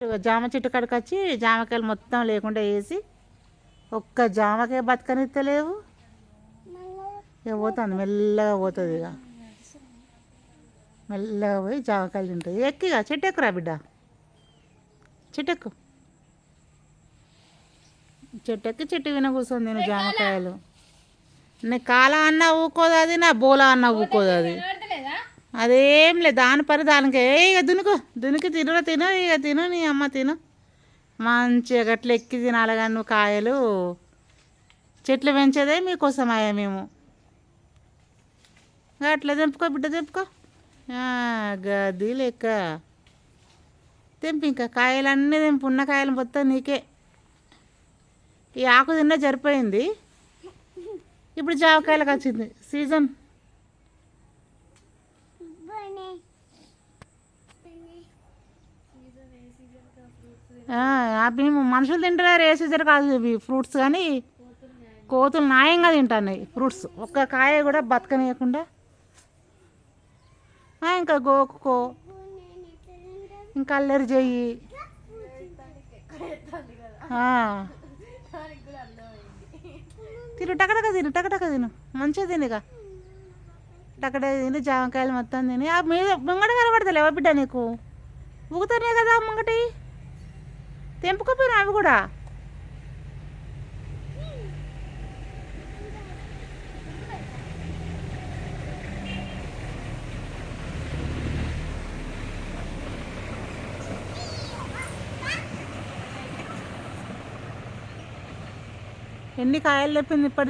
జామ చెట్టు కాడికి వచ్చి జామకాయలు మొత్తం లేకుండా వేసి ఒక్క జామకాయ బతకనిత్తలేవు ఇక పోతుంది మెల్లగా పోతుంది ఇక. మెల్లగా పోయి జామకాయలు తింటుంది ఎక్కిగా చెట్టు ఎక్కురా బిడ్డ. చెట్టు ఎక్కు. చెట్టు ఎక్కి చెట్టు విన కూర్చొని నేను జామకాయలు. నీ కాల అన్న ఊకోదు అది నా బోలా అన్న ఊకోదు అది. అదేం లేదు దాని పని దానికి ఏ ఇక దునుకు దునికి తినురా తిను ఇక తిను నీ అమ్మ తిను. మంచిగా గట్ల ఎక్కి తినాలి కానీ నువ్వు కాయలు. చెట్లు పెంచేదే మీకోసం అయ్యా మేము. అట్లా తెంపుకో బిడ్డ తెంపుకో. గది లెక్క. తెంపు ఇంకా కాయలన్నీ తెంపు ఉన్న కాయలు మొత్తం నీకే. ఈ ఆకు తిన్న సరిపోయింది. ఇప్పుడు జావకాయలకు వచ్చింది. సీజన్ అవి మనుషులు తింటారు ఏ సీజన్ కాదు ఇవి ఫ్రూట్స్ కానీ. కోతులు న్యాయంగా తింటున్నాయి ఫ్రూట్స్. ఒక్క కాయ కూడా బతకనీయకుండా. ఇంకా గోకుకో ఇంకా అల్లరి చెయ్యి. తిను టకటక తిను టకటక తిను. మంచిగా తినిగా టకటే తిని జామకాయలు మొత్తం తిని. ఆ మీద ముంగట కనబడతలేవా బిడ్డ నీకు? ఊగుతానే కదా ముంగటి? తెంపుకోపోయినా అవి కూడా? ఎన్ని కాయలు లేపింది ఇప్పటి